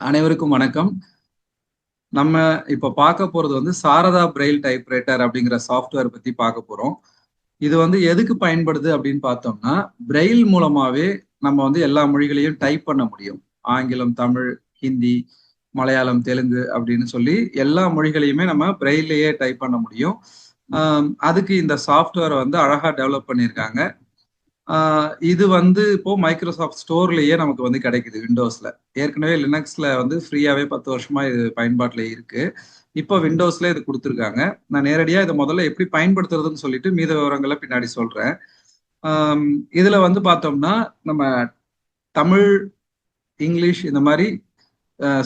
அனைவருக்கும் வணக்கம். நம்ம இப்ப பார்க்க போறது வந்து சாரதா பிரெயில் டைப்ரைட்டர் அப்படிங்கிற சாஃப்ட்வேர் பத்தி பார்க்க போறோம். இது வந்து எதுக்கு பயன்படுது அப்படின்னு பார்த்தோம்னா பிரெயில் மூலமாவே நம்ம வந்து எல்லா மொழிகளையும் டைப் பண்ண முடியும். ஆங்கிலம் தமிழ் ஹிந்தி மலையாளம் தெலுங்கு அப்படின்னு சொல்லி எல்லா மொழிகளையுமே நம்ம பிரெயிலேயே டைப் பண்ண முடியும். அதுக்கு இந்த சாஃப்ட்வேரை வந்து அழகா டெவலப் பண்ணியிருக்காங்க. இது வந்து இப்போ மைக்ரோசாஃப்ட் ஸ்டோர்லயே நமக்கு வந்து கிடைக்குது விண்டோஸ்ல ஏற்கனவே லினக்ஸ்ல வந்து ஃப்ரீயாவே பத்து வருஷமா இது பயன்பாட்டுல இருக்கு. இப்போ விண்டோஸ்ல இது கொடுத்துருக்காங்க. நான் நேரடியா இதை முதல்ல எப்படி பயன்படுத்துறதுன்னு சொல்லிட்டு மீத விவரங்களை பின்னாடி சொல்றேன். இதுல வந்து பார்த்தோம்னா நம்ம தமிழ் இங்கிலீஷ் இந்த மாதிரி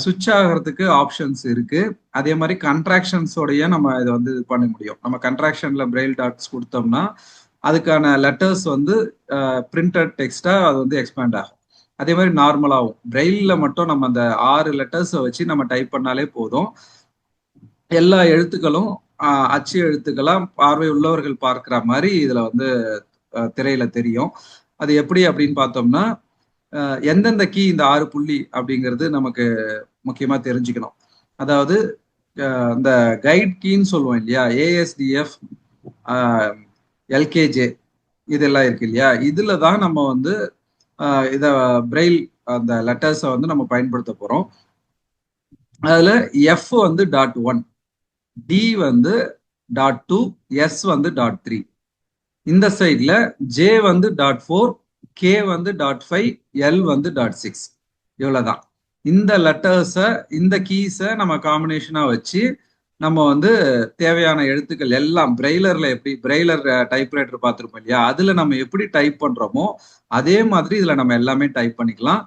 சுவிட்ச் ஆகிறதுக்கு ஆப்ஷன்ஸ் இருக்கு. அதே மாதிரி கன்ட்ராக்ஷன்ஸோடைய நம்ம இதை வந்து இது பண்ண முடியும். நம்ம கன்ட்ராக்ஷன்ல பிரெயில் டாட்ஸ் கொடுத்தோம்னா அதுக்கான லெட்டர்ஸ் வந்து பிரிண்டட் டெக்ஸ்டாக அது வந்து எக்ஸ்பேண்ட் ஆகும். அதே மாதிரி நார்மலாகவும் பிரெயிலில் மட்டும் நம்ம அந்த ஆறு லெட்டர்ஸை வச்சு நம்ம டைப் பண்ணாலே போதும். எல்லா எழுத்துக்களும் அச்சு எழுத்துக்களாக பார்வை உள்ளவர்கள் பார்க்குற மாதிரி இதில் வந்து திரையில தெரியும். அது எப்படி அப்படின்னு பார்த்தோம்னா எந்தெந்த கீ இந்த ஆறு புள்ளி அப்படிங்கிறது நமக்கு முக்கியமாக தெரிஞ்சுக்கணும். அதாவது இந்த கைட் கீன்னு சொல்லுவோம் இல்லையா? ஏஎஸ்டிஎஃப் எல்கேஜே இதெல்லாம் இருக்கு இல்லையா? இதுல தான் நம்ம வந்து இத பிரெயில் அந்த லெட்டர்ஸை வந்து நம்ம பயன்படுத்த போறோம். அதுல எஃப் வந்து டாட் ஒன் டி வந்து டாட் டூ எஸ் வந்து டாட் த்ரீ இந்த சைட்ல ஜே வந்து டாட் ஃபோர் கே வந்து டாட் ஃபைவ் எல் வந்து டாட் சிக்ஸ் இவ்வளவுதான். இந்த லெட்டர்ஸை இந்த கீஸை நம்ம காம்பினேஷனா வச்சு நம்ம வந்து தேவையான எழுத்துக்கள் எல்லாம் பிரெய்லர்ல எப்படி பிரெய்லர் டைப்ரைட்டர் பார்த்துருப்போம் இல்லையா? அதுல நம்ம எப்படி டைப் பண்றோமோ அதே மாதிரி இதுல நம்ம எல்லாமே டைப் பண்ணிக்கலாம்.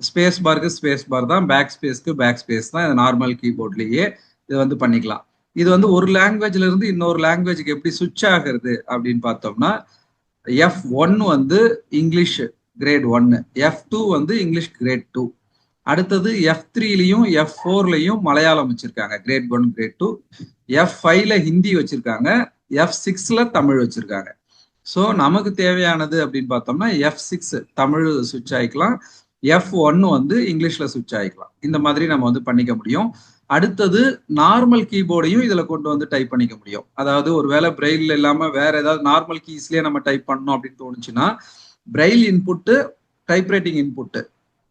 ஸ்பேஸ் பாருக்கு ஸ்பேஸ் பார் தான் பேக் ஸ்பேஸ்க்கு பேக் ஸ்பேஸ் தான் இது நார்மல் கீபோர்ட்லயே இது வந்து பண்ணிக்கலாம். இது வந்து ஒரு லாங்குவேஜ்ல இருந்து இன்னொரு லாங்குவேஜுக்கு எப்படி சுவிட்ச் ஆகுறது அப்படின்னு பார்த்தோம்னா எஃப் ஒன் வந்து இங்கிலீஷ் கிரேட் ஒன்னு எஃப் டூ வந்து இங்கிலீஷ் கிரேட் டூ அடுத்தது எஃப் த்ரீலையும் எஃப் ஃபோர்லையும் மலையாளம் வச்சிருக்காங்க. Grade one grade two F ஃபைவ்ல ஹிந்தி வச்சிருக்காங்க. எஃப் சிக்ஸ்ல தமிழ் வச்சிருக்காங்க. ஸோ நமக்கு தேவையானது அப்படின்னு பார்த்தோம்னா எஃப் சிக்ஸ் தமிழ் சுவிட்ச் ஆகிக்கலாம் எஃப் ஒன்னு வந்து இங்கிலீஷ்ல சுவிட்ச் ஆகிக்கலாம் இந்த மாதிரி நம்ம வந்து பண்ணிக்க முடியும். அடுத்தது நார்மல் கீபோர்டையும் இதில் கொண்டு வந்து டைப் பண்ணிக்க முடியும். அதாவது ஒருவேளை பிரெயில் இல்லாமல் வேற ஏதாவது நார்மல் கீஸ்லேயே நம்ம டைப் பண்ணணும் அப்படின்னு தோணுச்சுன்னா பிரெயில் இன்புட்டு டைப்ரைட்டிங் இன்புட்டு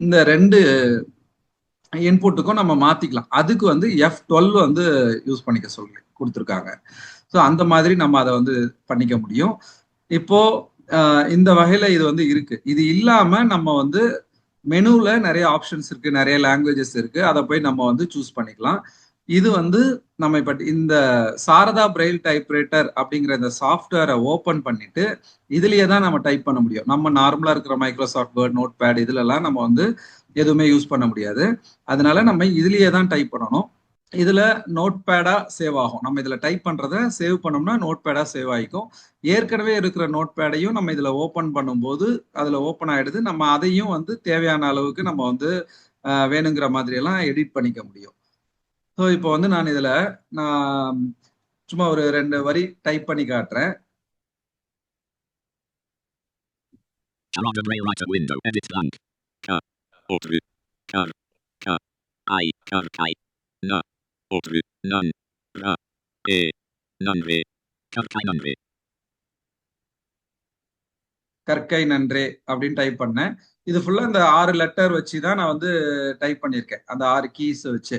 இந்த ரெண்டு இன்புட்டுக்கும் நம்ம மாத்திக்கலாம். அதுக்கு வந்து எஃப் டுவெல் வந்து யூஸ் பண்ணிக்க சொல்லி கொடுத்துருக்காங்க. ஸோ அந்த மாதிரி நம்ம அதை வந்து பண்ணிக்க முடியும். இப்போ இந்த வகையில இது வந்து இருக்கு. இது இல்லாம நம்ம வந்து மெனுவில் நிறைய ஆப்ஷன்ஸ் இருக்கு நிறைய லாங்குவேஜஸ் இருக்கு. அதை போய் நம்ம வந்து சூஸ் பண்ணிக்கலாம். இது வந்து நம்ம இப்ப இந்த சாரதா பிரெயில் டைப்ரைட்டர் அப்படிங்கிற இந்த சாஃப்ட்வேரை ஓப்பன் பண்ணிட்டு இதுலயே தான் நம்ம டைப் பண்ண முடியும். நம்ம நார்மலா இருக்கிற மைக்ரோசாஃப்ட் வேர்ட் நோட் பேட் இதுலலாம் நம்ம வந்து எதுவுமே யூஸ் பண்ண முடியாது. அதனால நம்ம இதுலயே தான் டைப் பண்ணணும். இதுல நோட் பேடா சேவ் ஆகும். நம்ம இதுல டைப் பண்றத சேவ் பண்ணோம்னா நோட் பேடா சேவ் ஆகிக்கும். ஏற்கனவே இருக்கிற நோட் பேடையும் நம்ம இதுல ஓப்பன் பண்ணும்போது அதுல ஓப்பன் ஆயிடுது. நம்ம அதையும் வந்து தேவையான அளவுக்கு நம்ம வந்து வேணுங்கிற மாதிரி எல்லாம் எடிட் பண்ணிக்க முடியும். ஸோ இப்போ வந்து நான் இதுல நான் சும்மா ஒரு ரெண்டு வரி டைப் பண்ணி காட்டுறேன். Sarada கற்கை நன்றே அப்படின்னு டைப் பண்ணேன். இது ஃபுல்லா இந்த ஆறு லெட்டர் வச்சு தான் நான் வந்து டைப் பண்ணியிருக்கேன். அந்த ஆறு கீஸ் வச்சு.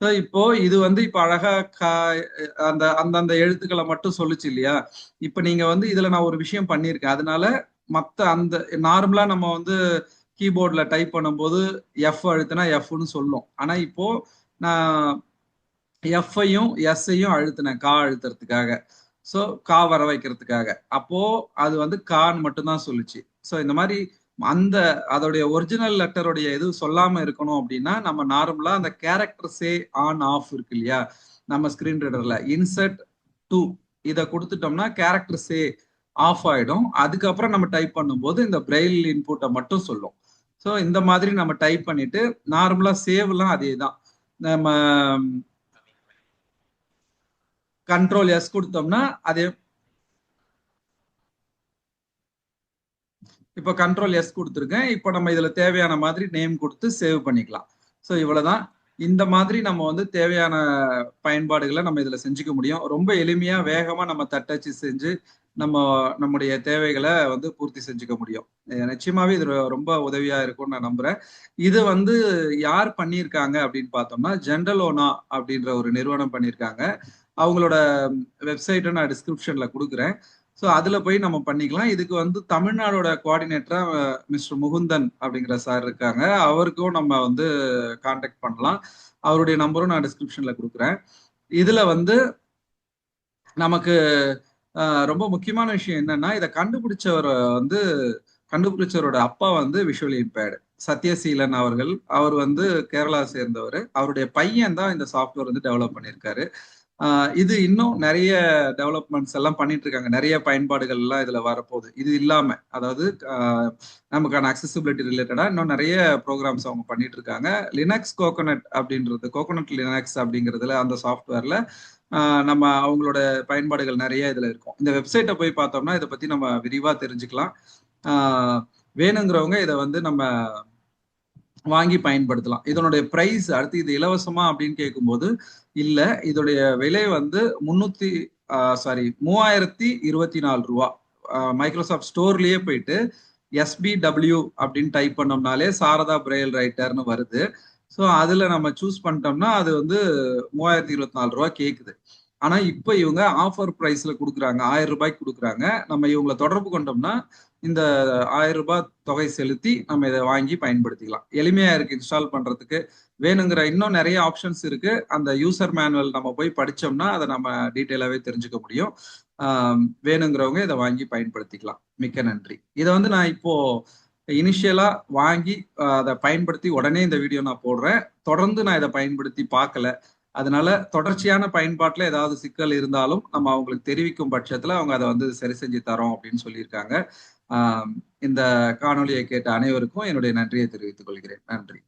ஸோ இப்போ இது வந்து இப்போ அழகா அந்த அந்தந்த எழுத்துக்களை மட்டும் சொல்லுச்சு இல்லையா? இப்போ நீங்க வந்து இதுல நான் ஒரு விஷயம் பண்ணியிருக்கேன். அதனால மற்ற அந்த நார்மலா நம்ம வந்து கீபோர்ட்ல டைப் பண்ணும்போது எஃப் அழுத்தினா எஃப்னு சொல்லும். ஆனா இப்போ நான் எஃப்ஐயும் எஸ்ஐயும் அழுத்தினேன் கா அழுத்துறதுக்காக. ஸோ கா வர வைக்கிறதுக்காக. அப்போ அது வந்து கான்னு மட்டும்தான் சொல்லுச்சு. ஸோ இந்த மாதிரி அந்த அதோடைய ஒரிஜினல் லெட்டருடைய இது சொல்லாம இருக்கணும் அப்படின்னா நம்ம நார்மலா அந்த கேரக்டர் சே ஆன் ஆஃப் இருக்கு இல்லையா? நம்ம ஸ்கிரீன் ரீடர்ல இன்சர்ட் டூ இதை கொடுத்துட்டோம்னா கேரக்டர் சே ஆஃப் ஆயிடும். அதுக்கப்புறம் நம்ம டைப் பண்ணும்போது இந்த பிரெயில் இன்புட்டை மட்டும் சொல்லும். ஸோ இந்த மாதிரி நம்ம டைப் பண்ணிட்டு நார்மலா சேவ்லாம் அதே தான் நம்ம கண்ட்ரோல் எஸ் கொடுத்தோம்னா அதே இப்போ கண்ட்ரோல் எஸ் கொடுத்துருக்கேன். இப்போ நம்ம இதுல தேவையான மாதிரி நேம் கொடுத்து சேவ் பண்ணிக்கலாம். ஸோ இவ்வளவுதான். இந்த மாதிரி நம்ம வந்து தேவையான பயன்பாடுகளை நம்ம இதுல செஞ்சுக்க முடியும். ரொம்ப எளிமையா வேகமா நம்ம தட்டச்சு செஞ்சு நம்ம நம்முடைய தேவைகளை வந்து பூர்த்தி செஞ்சுக்க முடியும். நிச்சயமாவே இது ரொம்ப உதவியா இருக்கும்னு நான் நம்புறேன். இது வந்து யார் பண்ணியிருக்காங்க அப்படின்னு பார்த்தோம்னா ஜென்ரல் ஓனா அப்படின்ற ஒரு நிறுவனம் பண்ணியிருக்காங்க. அவங்களோட வெப்சைட்டை நான் டிஸ்கிரிப்ஷன்ல கொடுக்குறேன். ஸோ அதுல போய் நம்ம பண்ணிக்கலாம். இதுக்கு வந்து தமிழ்நாடோட கோஆர்டினேட்டரா மிஸ்டர் முகுந்தன் அப்படிங்கிற சார் இருக்காங்க. அவருக்கும் நம்ம வந்து காண்டாக்ட் பண்ணலாம். அவருடைய நம்பரும் நான் டிஸ்கிரிப்ஷன்ல கொடுக்குறேன். இதுல வந்து நமக்கு ஆஹ், ரொம்ப முக்கியமான விஷயம் என்னன்னா இதை கண்டுபிடிச்சவர் வந்து கண்டுபிடிச்சவரோட அப்பா வந்து விஷுவலி இம்பேர்டு சத்யசீலன் அவர்கள். அவர் வந்து கேரளா சேர்ந்தவர். அவருடைய பையன் தான் இந்த சாஃப்ட்வேர் வந்து டெவலப் பண்ணியிருக்காரு. இது இன்னும் நிறைய டெவலப்மெண்ட்ஸ் எல்லாம் பண்ணிட்டு இருக்காங்க நிறைய பயன்பாடுகள் எல்லாம் இதுல வரப்போகுது. இது இல்லாம அதாவது நமக்கான அக்சசிபிலிட்டி ரிலேட்டடா இன்னும் நிறைய ப்ரோக்ராம்ஸ் அவங்க பண்ணிட்டு இருக்காங்க லினக்ஸ் கோகோனட் அப்படின்றது கோகோனட் லினக்ஸ் அப்படிங்கிறதுல அந்த சாஃப்ட்வேர்ல நம்ம அவங்களோட பயன்பாடுகள் நிறைய இதுல இருக்கும். இந்த வெப்சைட்டை போய் பார்த்தோம்னா இதை பத்தி நம்ம விரிவா தெரிஞ்சுக்கலாம். வேணுங்கிறவங்க இதை வந்து நம்ம வாங்கி பயன்படுத்தலாம். இதனுடைய பிரைஸ் அடுத்து இது இலவசமா அப்படின்னு கேட்கும்போது இல்ல இதோடைய விலை வந்து முன்னூத்தி சாரி மூவாயிரத்தி இருபத்தி நாலு ரூபா. மைக்ரோசாஃப்ட் ஸ்டோர்லயே போயிட்டு எஸ்பிடபிள்யூ அப்படின்னு டைப் பண்ணோம்னாலே சாரதா பிரெயல் ரைட்டர்னு வருது. ஸோ அதுல நம்ம சூஸ் பண்ணிட்டோம்னா அது வந்து மூவாயிரத்தி இருபத்தி நாலு ரூபா கேக்குது. ஆனா இப்போ இவங்க ஆஃபர் பிரைஸ்ல கொடுக்குறாங்க. ஆயிரம் ரூபாய்க்கு கொடுக்குறாங்க. நம்ம இவங்களை தொடர்பு கொண்டோம்னா இந்த ஆயிரம் ரூபாய் தொகை செலுத்தி நம்ம இதை வாங்கி பயன்படுத்திக்கலாம். எளிமையா இருக்கு இன்ஸ்டால் பண்றதுக்கு. வேணுங்கிற இன்னும் நிறைய ஆப்ஷன்ஸ் இருக்கு. அந்த யூசர் மேனுவல் நம்ம போய் படிச்சோம்னா அதை நம்ம டீட்டெயிலாவே தெரிஞ்சுக்க முடியும். வேணுங்கிறவங்க இதை வாங்கி பயன்படுத்திக்கலாம். மிக்க நன்றி. இதை வந்து நான் இப்போ இனிஷியலா வாங்கி அதை பயன்படுத்தி உடனே இந்த வீடியோ நான் போடுறேன். தொடர்ந்து நான் இதை பயன்படுத்தி பார்க்கல. அதனால தொடர்ச்சியான பயன்பாட்டில் ஏதாவது சிக்கல் இருந்தாலும் நம்ம அவங்களுக்கு தெரிவிக்கும் பட்சத்துல அவங்க அதை வந்து சரி செஞ்சு தரோம் அப்படின்னு சொல்லியிருக்காங்க. இந்த காணொலியை கேட்ட அனைவருக்கும் என்னுடைய நன்றியை தெரிவித்துக் கொள்கிறேன். நன்றி.